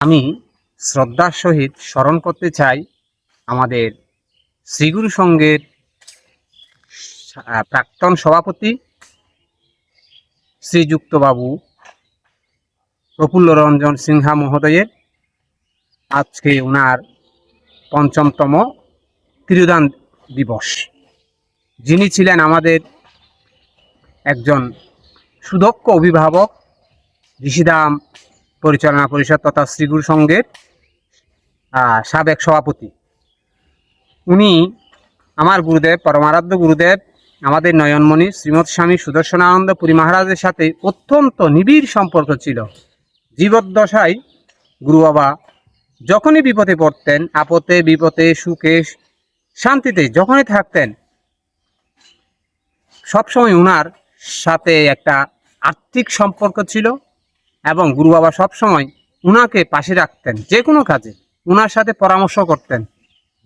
আমি শ্রদ্ধার সহিত স্মরণ করতে চাই আমাদের শ্রীগুরু আহ, প্রাক্তন সভাপতি শ্রীযুক্তবাবু প্রফুল্ল রঞ্জন সিনহা মহোদয়ের। আজকে ওনার পঞ্চমতম তিরুদান দিবস। যিনি ছিলেন আমাদের একজন সুদক্ষ অভিভাবক ঋষিধাম পরিচালনা পরিষদ তথা শ্রীগুরু সংঘের সাবেক সভাপতি। উনি আমার গুরুদেব, পরমারাধ্য গুরুদেব, আমাদের নয়নমণি, শ্রীমৎ স্বামী সুদর্শনানন্দ পুরী মহারাজের সাথে অত্যন্ত নিবিড় সম্পর্ক ছিল। জীবদ্দশায় গুরু বাবা যখনই বিপদে পড়তেন, আপদে, বিপদে, সুখে, শান্তিতে যখনই থাকতেন, সবসময় উনার সাথে একটা আর্থিক সম্পর্ক ছিল। এবং গুরু বাবা সবসময় উনাকে পাশে রাখতেন, যে কোনো কাজে। উনার সাথে পরামর্শ করতেন,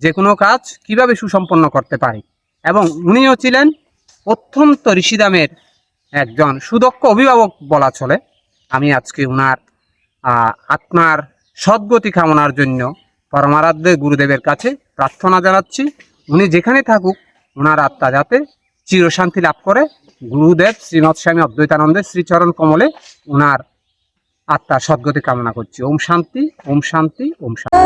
যে কোনো কাজ কীভাবে সুসম্পন্ন করতে পারি। এবং উনিও ছিলেন অত্যন্ত ঋষিদামের একজন সুদক্ষ অভিভাবক বলা চলে। আমি আজকে উনার আত্মার সদ্গতি কামনার জন্য পরমারাধ্য গুরুদেবের কাছে প্রার্থনা জানাচ্ছি। উনি যেখানে থাকুক ওনার আত্মা যাতে চিরশান্তি লাভ করে। গুরুদেব শ্রীমৎ স্বামী অদ্বৈতানন্দের শ্রীচরণ কমলে ওনার আত্মার সদ্গতি কামনা করছি। ওম শান্তি ওম শান্তি ওম শান্তি।